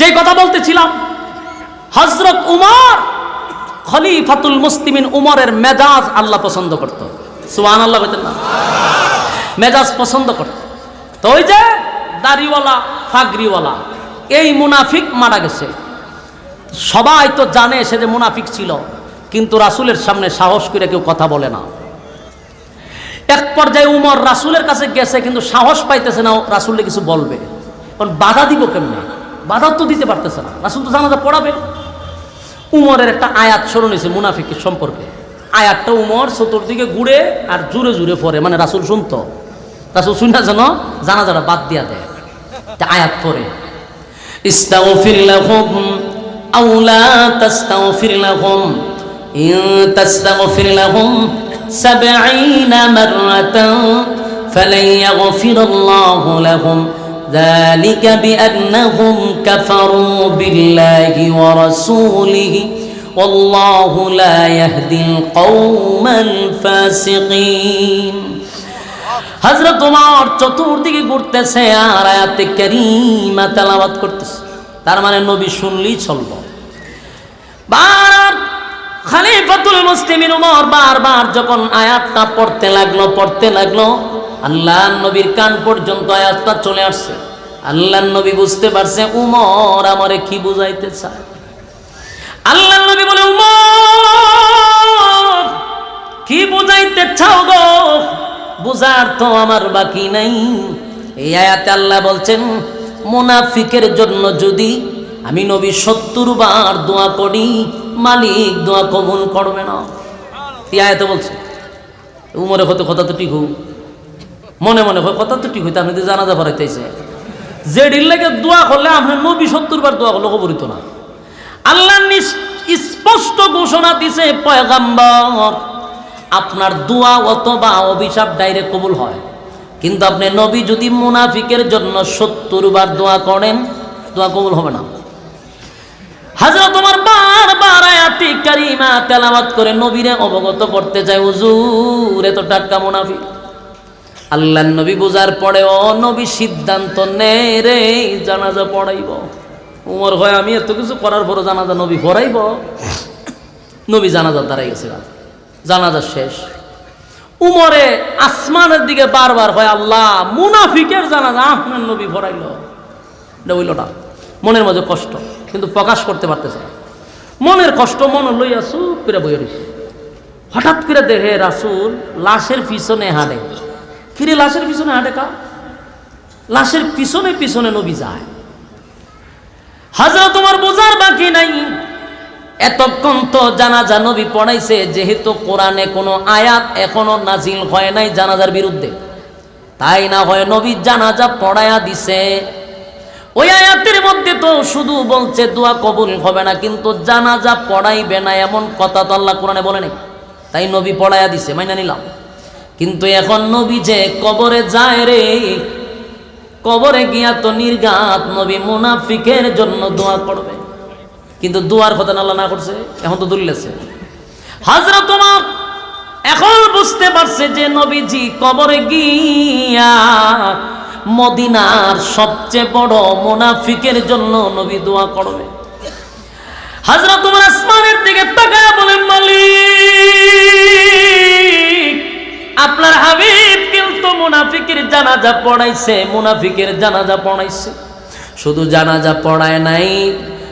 যে কথা বলতেছিলাম হজরত উমর, খলিফাতুল মুসলিমিন উমরের মেজাজ আল্লাহ পছন্দ করত। সুহান আল্লাহ বলতেন মেজাজ পছন্দ করত। তো ওই যে দাড়িওয়ালা, ফাগরিওয়ালা, এই মুনাফিক মারা গেছে। সবাই তো জানে সে যে মুনাফিক ছিল, কিন্তু রাসুলের সামনে সাহস করে কেউ কথা বলে না। এক পর্যায়ে উমর রাসুলের কাছে গেছে, কিন্তু সাহস পাইতেছে না, রাসুলে কিছু বলবে। কারণ বাধা দিব কেমনে? বাধা তো দিতে পারতেছে না। রাসুল তো জানাজা পড়াবে। উমরের একটা আয়াত স্মরণ হয়েছে মুনাফিকের সম্পর্কে। আয়াতটা উমর চতুর্দিকে ঘুরে আর জুড়ে জুড়ে পড়ে মানে রাসুল শুনত। রাসুল শুনে যেন জানাজাটা বাদ দিয়া দেয়। তা আয়াত পড়ে। ইস্তাগফির লাহুম আও লা তাস্তাগফির লাহুম। ইন তাস্তাগফির লাহুম 70 মাররাতান ফালান ইয়াগফির আল্লাহু লাহুম। ذلك بأنهم كفروا بالله ورسوله والله لا يهدي القوم الفاسقين হজরত তোমার চতুর্দিকে ঘুরতেছে আর আয়াতে কারিমা তেলাওয়াত করতেছে তার মানে নবী শুনলেই চলব বার খালিফাতুল মুসলিমিন উমর বারবার যখন আয়াতটা পড়তে লাগলো পড়তে লাগলো আল্লাহ নবীর কান পর্যন্ত আয়াতটা চলে আসছে। আল্লাহ নবী বুঝতে পারছে, উমর আমারে কি বুঝাইতে চায়? আল্লাহ নবী বলে, উমর, কি বুঝাইতে চাও গো? বুঝার তো আমার বাকি নাই। এই আয়াতে আল্লাহ বলছেন, মুনাফিকের জন্য যদি আমি নবী সত্তর বার দোয়া করি, মালিক দোয়া কবুল করবে না। এই আয়াতে বলছে উমরে হতে কথা তো ঠিক হোক। মনে মনে হয় কথা তো ঠিক হইতে, আপনি তো জানাজা পড়াইতেছে। যে লাগে দোয়া করলে আপনার নবী সত্তর বার দোয়া করলে কবরিত না। আল্লাহ স্পষ্ট ঘোষণা দিছে, পয়গাম্বর, আপনার দোয়া অথবা অভিশাপ ডাইরেক্ট কবুল হয়। কিন্তু আপনি নবী যদি মুনাফিকের জন্য সত্তর বার দোয়া করেন, দোয়া কবুল হবে না। হাজরা তোমার বারবার আয়াতি কারিমা তেলাওয়াত করে নবীরে অবগত করতে চায়, হুজুর, এত টাটকা মুনাফিক। আল্লাহ নবী বোঝার পরে ও নবী সিদ্ধান্ত নে রে, জানাজা পড়াইব। উমর হয়, আমি এত কিছু করার পরও জানাজা নবী পড়াইব? নবী জানাজা দাঁড়াই গেছে জানাজা শেষ। উমরে আসমানের দিকে বারবার হয়, আল্লাহ, মুনাফিকের জানাজা আপনার নবী ভরাইল না মনের মাঝে কষ্ট, কিন্তু প্রকাশ করতে পারতেছে না। মনের কষ্ট মন লইয়া চুপ করে বইয়া হঠাৎ করে দেখে রাসুল লাশের পিছনে হাঁটে। কিরে লাশের পিছনে হাঁটে কা লাশের পিছনে পিছনে নবী যায়। হাজার তোমার বোঝার বাকি নাই। এতক্ষণ তো জানাজা নবী পড়াইছে, যেহেতু কোরআনে কোনো আয়াত এখনও নাজিল হয় নাই জানাজার বিরুদ্ধে। তাই না হয় নবী জানাজা পড়ায়া দিছে। ওই আয়াতের মধ্যে তো শুধু বলছে, দোয়া কবুল হবে না। কিন্তু জানাজা পড়াইবে না এমন কথা তো আল্লাহ কোরআনে বলে নাই তাই নবী পড়ায়া দিছে, মাইনা নিলাম। কিন্তু এখন নবী যে কবরে যায় রে, কবরে গিয়া তো নির্গাত নবী মুনাফিকের জন্য দোয়া করবে। কিন্তু দোয়ার কথা আল্লাহ না করছে, এখন তো দুললেছে। হাজরা তোমার এখন বুঝতে পারছে যে নবীজি কবরে গিয়া মদিনার সবচেয়ে বড় মুনাফিকের জন্য নবী দোয়া করবে। হাজরা তোমার আসমানের দিকে তাকায় বলেন, মালিক! আপনার হাবিব কিন্তু মুনাফিকের জানাজা পড়াইছে, মুনাফিকের জানাজা পড়াইছে। শুধু জানাজা পড়ায় নাই,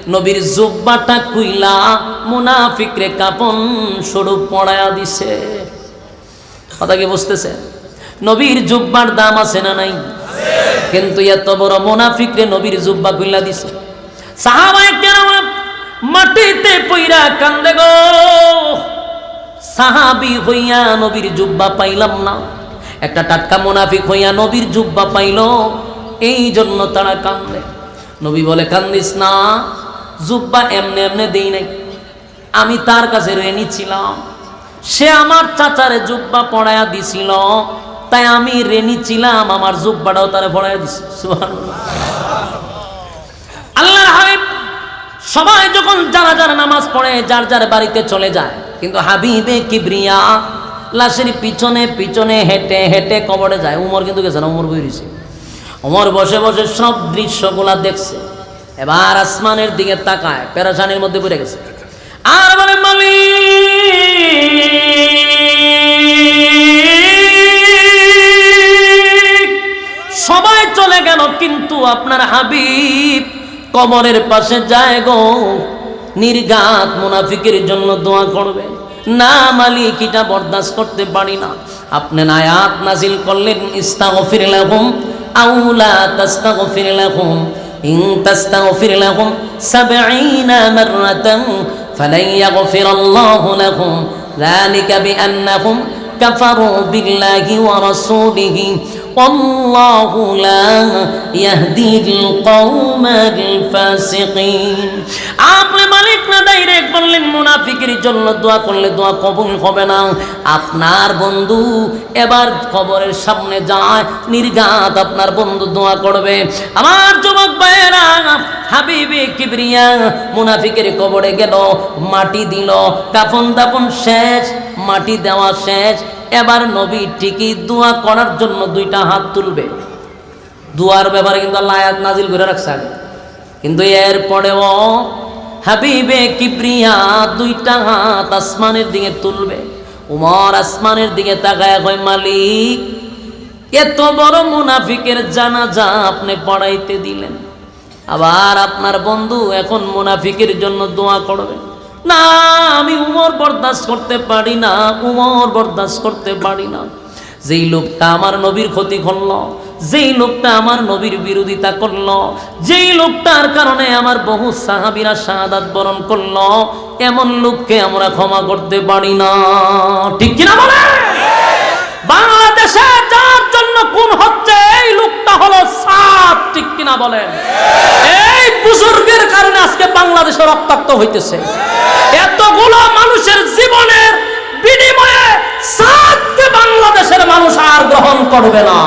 নবীর জুব্বাটা কুইলা মুনাফিকরে কাপন স্বরূপ পড়ায়া দিছে। কথা কি বুঝতেছে? নবীর জুব্বার দাম আছে না নাই? কিন্তু এত বড় মুনাফিকরে নবীর জুব্বা কুইলা দিছে। সাহাবায়ে কেরাম মাটিতে পইরা কান্দে গো। সাহাবি হইয়া নবীর জুব্বা পাইলাম না। একটা টাটকা মোনাফিক হইয়া নবীর জুব্বা পাইল। এই জন্য তারা কান্দে নবী বলে, কান্দিস না, জুব্বা এমনে এমনে দেই নাই। আমি তার কাছে রেনি ছিলাম সে আমার চাচারে জুব্বা পড়ায়া দিছিল। তাই আমি রেনি ছিলাম আমার জুব্বাটাও তারা পড়ায়া দিছি। আল্লাহ হাবিব সবাই যখন যারা যারা নামাজ পড়ে, যার যার বাড়িতে চলে যায়, কিন্তু হাবিবে কিবরিয়া লাশের পিছনে পিছনে হেঁটে হেঁটে কবরে যায়। উমর কিন্তু গেছে না? উমর বই রয়েছে। উমর বসে বসে সব দৃশ্যগুলা দেখছে। এবার আসমানের দিকে তাকায়, পেরাশানির মধ্যে পড়ে গেছে। আর বলে মালিক সবাই চলে গেল, কিন্তু আপনার হাবিব কবরের পাশে যায় গো নির্গাত মুনাফিকের জন্য দোয়া করবে না মালিক এটা বরদাস্ত করতে পারি না আপনি আয়াত নাজিল করলেন ইস্তাগফির লাহুম আউলা তাস্তাগফির লাহুম ইন তাস্তাগফির লাহুম 70 মাররাতান ফালান ইয়াগফির আল্লাহু লাহুম ذلك بأنهم كفروا بالله ورسوله والله لا يهدي القوم الفاسقين আপনি মালিক না ডাইরেক্ট বললেন মুনাফিকের জন্য দোয়া করলে দোয়া কবুল হবে না আপনার বন্ধু এবার খবরের সামনে যায় নির্গাত আপনার বন্ধু দোয়া করবে আমার যুবক ভাইয়েরা হাবিবে কিবরিয়া মুনাফিকের কবরে গেল মাটি দিল কাফন দাফন শেষ মাটি দেওয়া শেষ এবার নবী ঠিকই দোয়া করার জন্য দুইটা হাত তুলবে। দুয়ার ব্যাপারে কিন্তু আল্লাহ আয়াত নাজিল করে রাখছে আগে। কিন্তু এরপরেও হাবিবে কিবরিয়া দুইটা হাত আসমানের দিকে তুলবে। উমর আসমানের দিকে তাকায়, কয়, মালিক, এত বড় মুনাফিকের জানাজা আপনি পড়াইতে দিলেন। আবার আপনার বন্ধু এখন মুনাফিকের জন্য দোয়া করবে। না, আমি উমর বরদাস্ত করতে পারি না, উমর বরদাস্ত করতে পারি না। যেই লোকটা আমার নবীর ক্ষতি করল, যেই লোকটা আমার নবীর বিরোধিতা করল, যেই লোকটার কারণে আমার বহু সাহাবিরা শাহাদাত বরণ করল, এমন লোককে আমরা ক্ষমা করতে পারি না। ঠিক কিনা বলে? বাংলাদেশে কোন হচ্ছে? এই লোকটা হলো সাপ, ঠিক কিনা বলেন? এই বুজুর্গের কারণে আজকে বাংলাদেশে রক্তাক্ত হইতেছে। এতগুলো মানুষের জীবনের বিনিময়ে সাতকে বাংলাদেশের মানুষ আর গ্রহণ করবে না।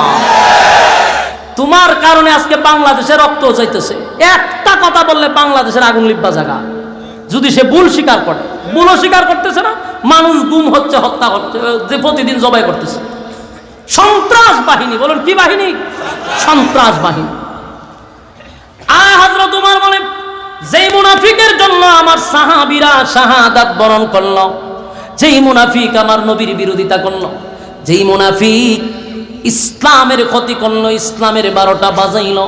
তোমার কারণে আজকে বাংলাদেশে রক্ত যাইতেছে একটা কথা বললে বাংলাদেশের আগুন লিপ্পা জায়গা যদি সে ভুল স্বীকার করে, ভুলও স্বীকার করতেছে না, মানুষ গুম হচ্ছে, হত্যা করছে যে প্রতিদিন জবাই করতেছে। সন্ত্রাস বাহিনী, বলুন কি বাহিনী? সন্ত্রাস বাহিনী। আ হজরত তোমার বলে, যেই মুনাফিকের জন্য আমার সাহাবিরা শাহাদাত বরণ করল, যেই মুনাফিক আমার নবীর বিরোধিতা করল, যেই মুনাফিক ইসলামের ক্ষতি করল, ইসলামের বারোটা বাজাইল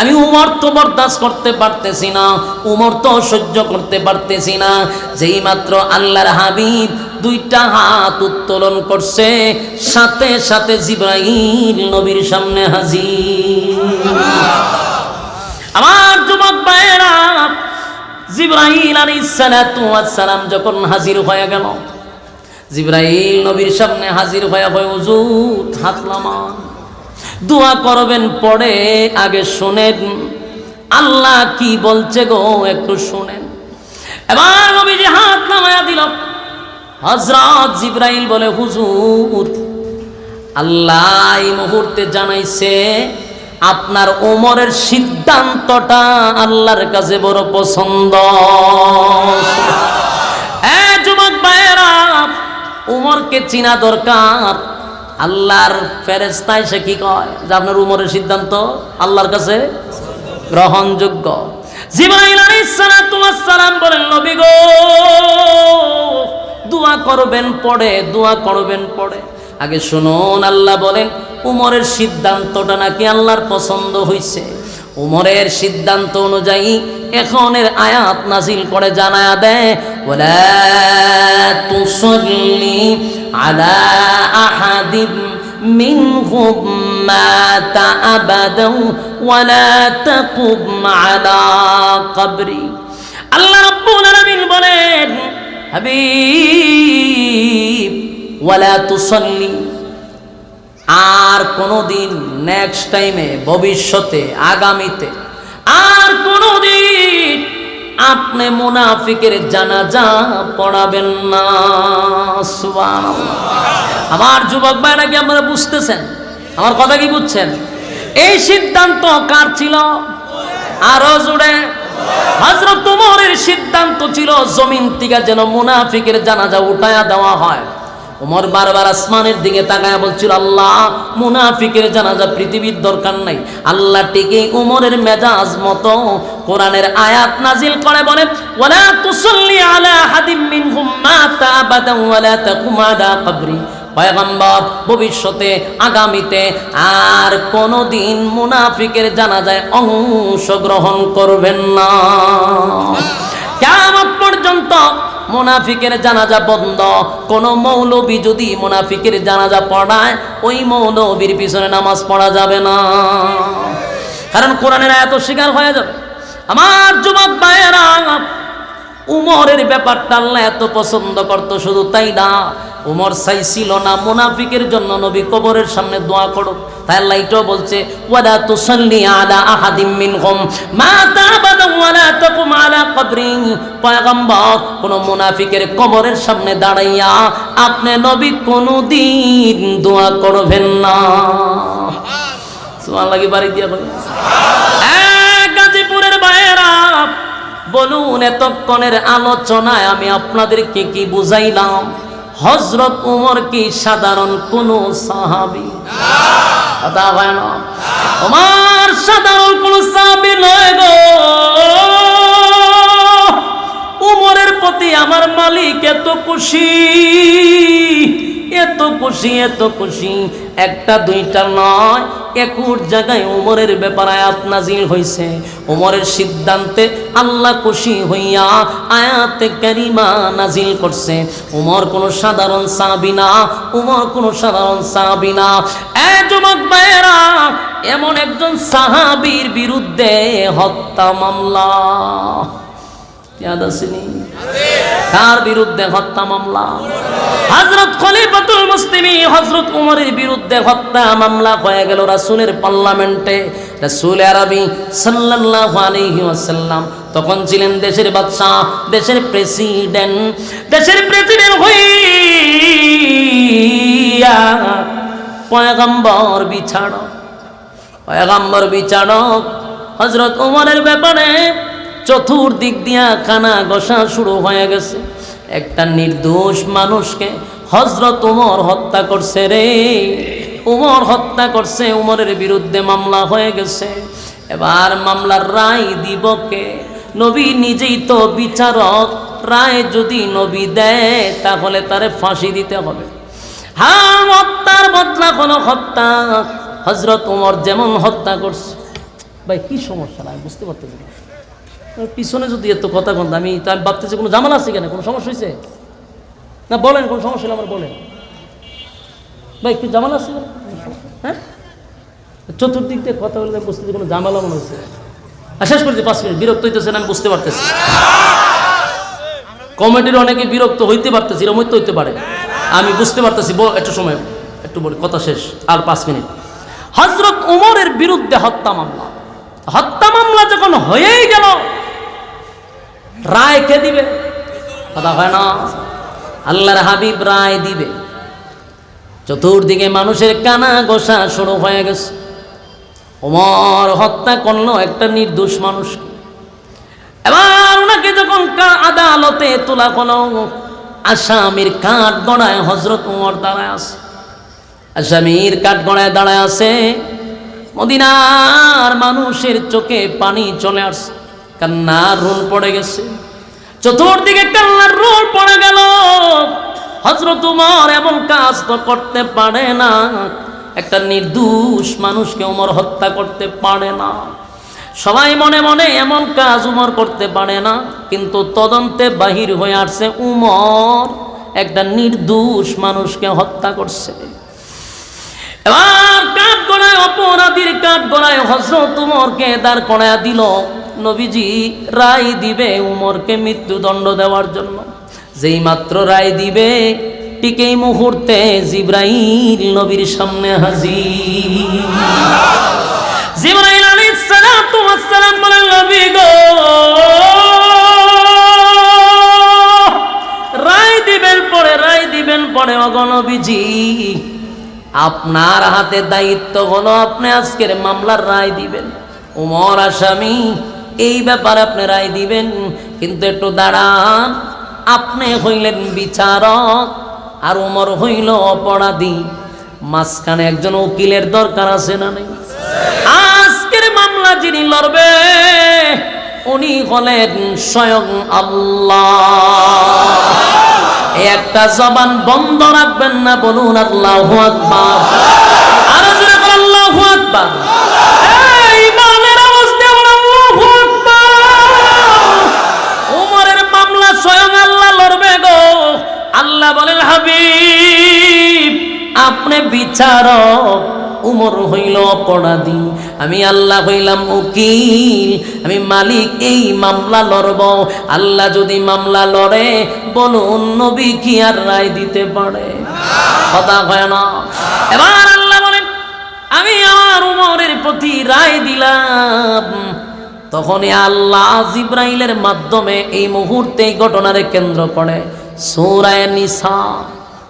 আমি উমর তো বরদাস্ত করতে পারতেছি না, উমর তো সহ্য করতে পারতেছি না। যেই মাত্র আল্লাহর হাবিব দুইটা হাত উত্তোলন করছে, সাথে সাথে জিব্রাইল নবীর সামনে হাজির। আমার যুবক ভাইয়েরা জিব্রাহিল আলাইহিস সালাতু ওয়াস সালাম যখন হাজির হয়ে গেল, জিব্রাইল নবীর সামনে হাজির হয়ে হয় হুজুর, হাত নামান। দোয়া করবেন, পরে আগে শোনেন। আল্লাহ কি বলছে গো, একটু শোনেন। এবার নবীজি হাত নামায়া দিল। হযরত জিব্রাইল বলে, হুজুর, আল্লাহ এই মুহূর্তে জানাইছে, আপনার ওমরের সিদ্ধান্তটা আল্লাহর কাছে বড় পছন্দ। যুবক ভাইয়েরা উমরকে চিনা দরকার। আল্লাহর ফেরেস্তায় সে কি কয়? যে আপনার উমরের সিদ্ধান্ত আল্লাহর কাছে গ্রহণযোগ্য। জিব্রাইল আলাইহিস সালাম বলেন, নবী গো, দোয়া করবেন পড়ে, দোয়া করবেন পড়ে। আগে শুনুন, আল্লাহ বলেন, উমরের সিদ্ধান্তটা নাকি আল্লাহর পছন্দ হইছে। উমরের সিদ্ধান্ত অনুযায়ী এখনের আয়াত নাজিল করে জানায়া দেয় ওলা তুসল্লি আলা আহাদিম منهم مات أبدا ولا تقم على قبري আল্লাহ রাব্বুল আলামিন বলেন হাবিব ওয়ালা তুসল্লি আর কোনোদিন নেক্সট টাইমে ভবিষ্যতে আগামীতে আর কোনোদিন আপনি মুনাফিকের জানাজা পড়াবেন না আমার যুবক ভাইরা কি আপনারা বুঝতেছেন? আমার কথা কি বুঝছেন? এই সিদ্ধান্ত কার ছিল? আরও জুড়ে হজরত উমরের সিদ্ধান্ত ছিল, জমিন থেকে যেন মুনাফিকের জানাজা উঠায়া দেওয়া হয়। উমর বারবার আসমানের দিকে তাকায় বলছিল, আল্লাহ, মুনাফিকের জানাজা পৃথিবীর দরকার নাই। আল্লাহ টিকে উমরের মেজাজ মতো কোরআনের আয়াত নাজিল করে বলে, ওয়ালা তুসাল্লি আলা মিনহুম মাতা ওয়ালা তাকুম আলা কবরি। পয়গম্বর, ভবিষ্যতে, আগামীতে আর কোনোদিন মুনাফিকের জানাজায় অংশগ্রহণ করবেন না। কেমন পর্যন্ত মুনাফিকের জানাজা বন্ধ। কোন মৌলবি যদি মুনাফিকের জানাজা পড়ায়, ওই মৌলবির পিছনে নামাজ পড়া যাবে না। কারণ কোরআনের এত শিকার হয়ে যাবে। আমার যুবক ভাইয়েরা, উমরের ব্যাপারটা আল্লাহ এত পছন্দ করতো, শুধু তাই না, উমর চাইছিল না মুনাফিকের জন্য নবী কবরের সামনে দোয়া করো তাই আল্লাহ বলছে, ওয়ালা তুসাল্লি আলা আহাদিম মিনহুম, মা তাবাদা ওয়ালা তাকুম আলা কবরি পয়গম্বর, কোন মুনাফিকের কবরের সামনে দাঁড়াইয়া, আপনি নবী কোনদিন দোয়া করবেন না। সুবহানাল্লাহ, কি বাড়ি দিয়া বলে? এক বাইরা বলুন, এতক্ষণের আলোচনায় আমি আপনাদেরকে কি বুঝাইলাম? হজরত উমর কি সাধারণ কোন সাহাবি? কথা হয় না আমার সাধারণ কোন সাহাবি নয় গো। উমরের প্রতি আমার মালিক এত খুশি। এত খুশি এত খুশি। একটা, দুইটা নয় একুর জায়গায় উমরের ব্যাপারে আয়াত নাজিল হইছে। উমরের সিদ্ধান্তে আল্লাহ খুশি হইয়া আয়াতে কারিমা নাজিল করছে। উমর কোনো সাধারণ সাহাবি না, উমর কোনো সাধারণ সাহাবি না। যুবক এমন একজন সাহাবীর বিরুদ্ধে হত্যা মামলা। ইয়াদ আসেনি কার বিরুদ্ধে হত্যা মামলা। হযরত খলিফাতুল মুসলিমিন হজরত উমরের বিরুদ্ধে হত্যা মামলা হয়ে গেল রাসূলের পার্লামেন্টে। রাসূল আরবি সাল্লাল্লাহু আলাইহি ওয়াসাল্লাম তখন ছিলেন দেশের বাদশা দেশের প্রেসিডেন্ট দেশের প্রেসিডেন্ট হইয়া পয়গম্বর বিছাড়ক পয়গম্বর বিচারক হজরত উমরের ব্যাপারে চতুর্দিক দিয়া খানা ঘষা শুরু হয়ে গেছে। একটা নির্দোষ মানুষকে হজরত উমর হত্যা করছে রে। উমর হত্যা করছে, উমরের বিরুদ্ধে মামলা হয়ে গেছে। এবার মামলার রায় দিব কে? নবী নিজেই তো বিচারক, রায় যদি নবী দেয়, তাহলে তারে ফাঁসি দিতে হবে। হ্যাঁ হত্যার বদলা কোনো হত্যা। হজরত উমর যেমন হত্যা করছে। ভাই, কি সমস্যা? আমি বুঝতে পারতেছি পিছনে যদি এত কথা বলতো, আমি তো আমি ভাবতেছি, কোনো জামাল আছে কেন? কোনো সমস্যা হয়েছে না, বলেন, কোনো সমস্যা হলে আমার বলেন। ভাই, একটু জামাল আছে? হ্যাঁ? চতুর্দিক দিয়ে কথা বললে আমি বুঝতেছি কোনো জামালা মনে হচ্ছে আর শেষ করছি পাঁচ মিনিট। বিরক্ত হইতেছেন, আমি বুঝতে পারতেছি। কমেডির অনেকে বিরক্ত হইতে পারতেছি এরকম হইতে হইতে পারে। আমি বুঝতে পারতেছি একটু সময়, একটু বলি, কথা শেষ। আর পাঁচ মিনিট। হজরত উমরের বিরুদ্ধে হত্যা মামলা। হত্যা মামলা যখন হয়েই গেল রায় কে দিবে? কথা হয় না। আল্লাহর হাবিব রায় দিবে। চতুর্দিকে মানুষের কানা গোসা শুরু হয়ে গেছে। ওমর হত্যা করল একটা নির্দোষ মানুষ এবার ওনাকে যখন আদালতে তোলা হলো, আসামির কাঠ গড়ায় হজরত উমর দাঁড়ায় আছে। আসামির কাঠ গড়ায় দাঁড়ায় আছে। মদিনার মানুষের চোখে পানি চলে আসছে। কান্নার রোল পড়ে গেছে। চতুর্দিকে কান্নার রোল পড়ে গেল। হজরত উমর এমন কাজ তো করতে পারে না। একটা নির্দোষ মানুষকে উমর হত্যা করতে পারে না। সবাই মনে মনে এমন কাজ উমর করতে পারে না, কিন্তু তদন্তে বাহির হয়ে আসছে উমর। একটা নির্দোষ মানুষকে হত্যা করছে। এবার কাঠ গড়ায় অপরাধীর কাঠ গড়ায় হজরত উমরকে দাঁড় করায় দিল। নবীজি রায় দিবে উমরকে মৃত্যুদণ্ড দেওয়ার জন্য। যেই মাত্র রায় দিবে, ঠিক এই মুহূর্তে জিব্রাইল নবীর সামনে হাজির। জিব্রাইল আলাইহিস সালাতু ওয়াস সালাম বলেন, নবী গো, রায় দিবেন পরে, রায় দিবেন পরে অগণবীজি আপনার হাতে দায়িত্ব হলো আপনি আজকের মামলার রায় দিবেন। উমর আসামি এই ব্যাপারে আপনি রায় দিবেন, কিন্তু একটু দাঁড়ান। আপনি হইলেন বিচারক, আর উমর হইল অপরাধী। মাঝখানে একজন উকিলের দরকার আছে না নেই? আজকের মামলা যিনি লড়বে, উনি হলেন স্বয়ং আল্লাহ। একটা জবান বন্ধ রাখবেন না, বলুন আল্লাহ আকবার। আরও আল্লাহু আকবার। আল্লাহ বলেন, হাবিব, আপনি বিচারক। উমর হইল অপরাধী। আমি আল্লাহ হইলাম উকিল। আমি মালিক, এই মামলা লড়ব। আল্লাহ যদি মামলা লড়ে, বলুন, নবী কি আর রায় দিতে পারে? কথা হয় না এবার আল্লাহ বলেন, আমি আমার উমরের প্রতি রায় দিলাম। তখনই আল্লাহ জিব্রাইলের মাধ্যমে এই মুহূর্তে ঘটনারে কেন্দ্র করে। সূরায়ে নিসা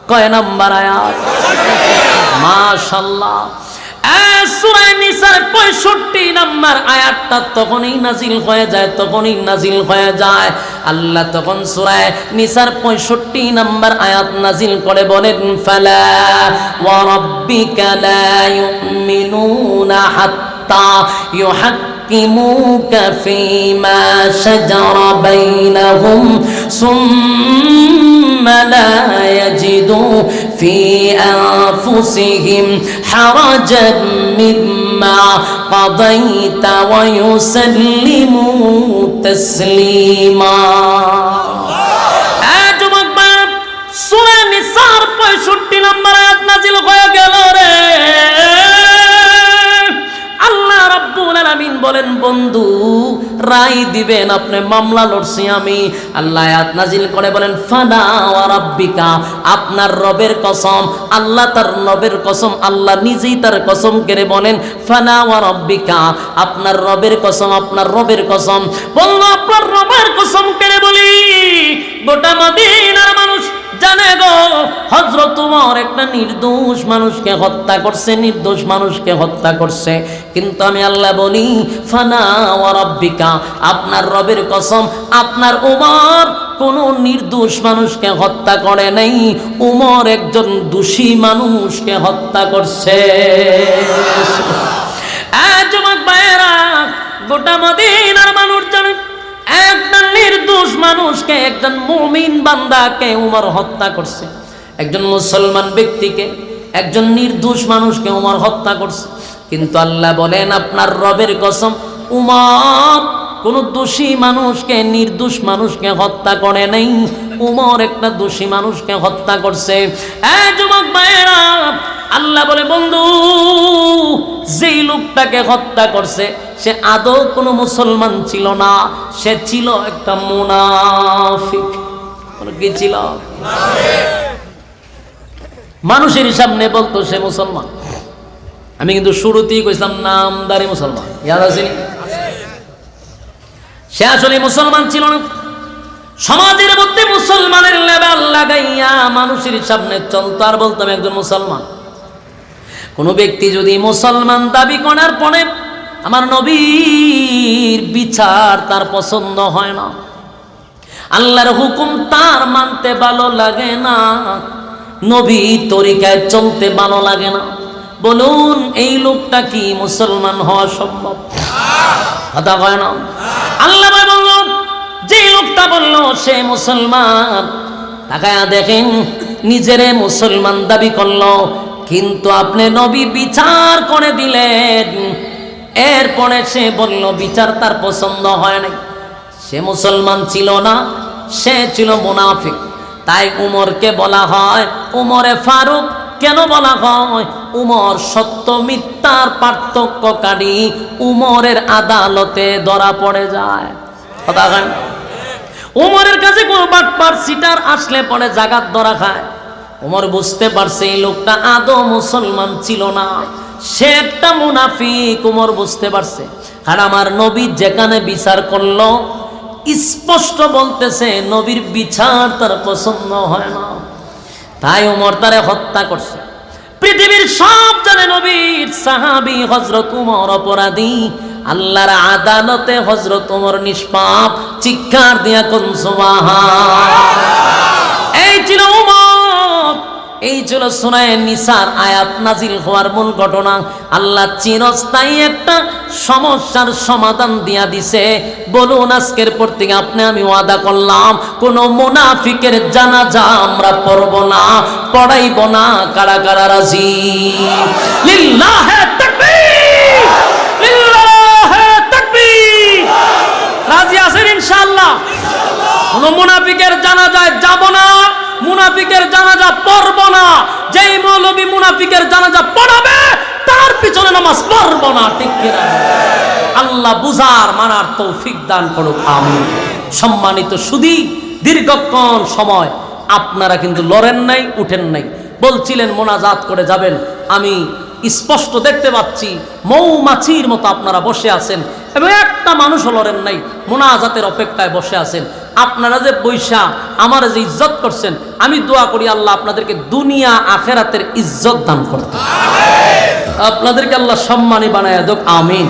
কয় নাম্বার আয়াত মাশাআল্লাহ সুরায় নিসার পঁয়ষট্টি নাম্বার আয়াতটা তখনই নাজিল হয়ে যায় তখনই নাজিল হয়ে যায় আল্লাহ তখন সুরায় নিসার পঁয়ষট্টি নাম্বার আয়াত নাজিল করে বলেন ফালা ওয়া রাব্বিকা লা ইউমিনুনা হাত্তা يحكموك فيما شجر بينهم ثم لا يجدوا في أنفسهم حرجا مما قضيت ويسلموا تسليما এই যুবক ভাইরা, সূরা নিসার 65 নম্বর আয়াত নাজিল হয়ে গেল রে আল্লাহ আলামিন বলেন, বন্ধু, রায় দিবেন আপনি, মামলা লড়ছি আমি। আল্লাহ নাজিল করে বলেন ফানা রাব্বিকা, আপনার রবের কসম, আল্লাহ তার রবের কসম, আল্লাহ নিজেই তার কসম কেড়ে বলেন ফানা রাব্বিকা, আপনার রবের কসম, আপনার রবের কসম। বলল, আপনার রবের কসম কেড়ে বলি, গোটা জানে হজরত উমর একটা নির্দোষ মানুষকে হত্যা করছে, নির্দোষ মানুষকে হত্যা করছে। কিন্তু আমি আল্লাহ বলি, ফানা আপনার রবের কসম, আপনার কোন নির্দোষ মানুষকে হত্যা করে নাই, উমর একজন দোষী মানুষকে হত্যা করছে। গোটা মদিনার মানুষ জানে একজন নির্দোষ মানুষকে, একজন মুমিন বান্দাকে উমর হত্যা করছে। একজন মুসলমান ব্যক্তিকে, একজন নির্দোষ মানুষকে উমর হত্যা করছে। কিন্তু আল্লাহ বলেন, আপনার রবের কসম, উমর কোন দোষী মানুষকে, নির্দোষ মানুষকে হত্যা করে নাই। উমর একটা দোষী মানুষকে হত্যা করছে। এই যুবক ভাইয়েরা আল্লাহ বলে, বন্ধু, যেই লোকটাকে হত্যা করছে, সে আদৌ কোনো মুসলমান ছিল না, সে ছিল একটা মুনাফিক। কি ছিল? মানুষের সামনে বলতো, সে মুসলমান। আমি কিন্তু শুরুতেই কইছিলাম, নামদারি মুসলমান। ইয়াদ আসেনি সে আসলে মুসলমান ছিল না। সমাজের মধ্যে মুসলমানের লেবেল লাগাইয়া মানুষের সামনে চলতো, আর বলতাম, একজন মুসলমান। কোনো ব্যক্তি যদি মুসলমান দাবি করার পরে আমার নবীর বিচার তার পছন্দ হয় না, আল্লাহর হুকুম তার মানতে ভালো লাগে না নবী তরিকায় চলতে ভালো লাগে না। বলুন, এই লোকটা কি মুসলমান হওয়া সম্ভব? কথা হয় না। আল্লাহ বলল যে লোকটা বলল সে মুসলমান, তাকায়া দেখেন, নিজেরে মুসলমান দাবি করল কিন্তু আপনি নবী বিচার করে দিলেন। এরপরে সে বলল, বিচার তার পছন্দ হয় নাই। সে মুসলমান ছিল না, সে ছিল মুনাফিক। তাই উমরকে বলা হয়, উমরে ফারুক কেন বলা হয়? উমর সত্য মিথ্যার পার্থক্যকারী, উমরের আদালতে ধরা পড়ে যায়। উমরের কাছে কোনো বাটপার, সিটার আসলে পরে জাগাত ধরা খায়। উমর বুঝতে পারছে এই লোকটা আদৌ মুসলমান ছিল না। সে একটা মুনাফিক, উমর বুঝতে পারছে। আর আমার নবী যেখানে বিচার করল, স্পষ্ট বলতেছে, নবীর বিচার তার পছন্দ হয় না। তাই উমর তারে হত্যা করছে। পৃথিবীর সব জানে নবীর সাহাবি হজরত উমর অপরাধী। আল্লাহর আদালতে হজরত উমর নিষ্পাপ, চিৎকার দিয়া কোন এই ছিল উমর। এই ছিল সোনায় নিসার আয়াত নাজিল হওয়ার মূল ঘটনা, আল্লাহ চিরস্থায়ী একটা সমস্যার সমাধান দিয়া দিছে। বলুন, আজকের পর থেকে আপনি আমি ওয়াদা করলাম, কোন মুনাফিকের জানাজা আমরা পড়ব না, পড়াইব না কারা কারা রাজি রাজি আছেন ইনশাআল্লাহ? কোন মুনাফিকের জানাজায় যাব না মুনাফিকের জানাজা পড়ব না। যেই মৌলবী মুনাফিকের জানাজা পড়াবে, তার পিছনে নামাজ পড়ব না, ঠিক আল্লাহ বুঝার, মানার তৌফিক দান করুক আমি সম্মানিত সুদী, দীর্ঘক্ষণ সময় আপনারা কিন্তু লড়েন নাই, উঠেন নাই। বলছিলেন, মোনাজাত করে যাবেন। আমি স্পষ্ট দেখতে পাচ্ছি, মৌমাছির মতো আপনারা বসে আছেন। এবং একটা মানুষও লড়েন নাই, মোনাজাতের অপেক্ষায় বসে আছেন। আপনারা যে পয়সা আমার যে ইজ্জত করছেন, আমি দোয়া করি আল্লাহ আপনাদেরকে দুনিয়া আখেরাতের ইজ্জত দান করতে। আপনাদেরকে আল্লাহ সম্মানী বানায় দোক, আমিন।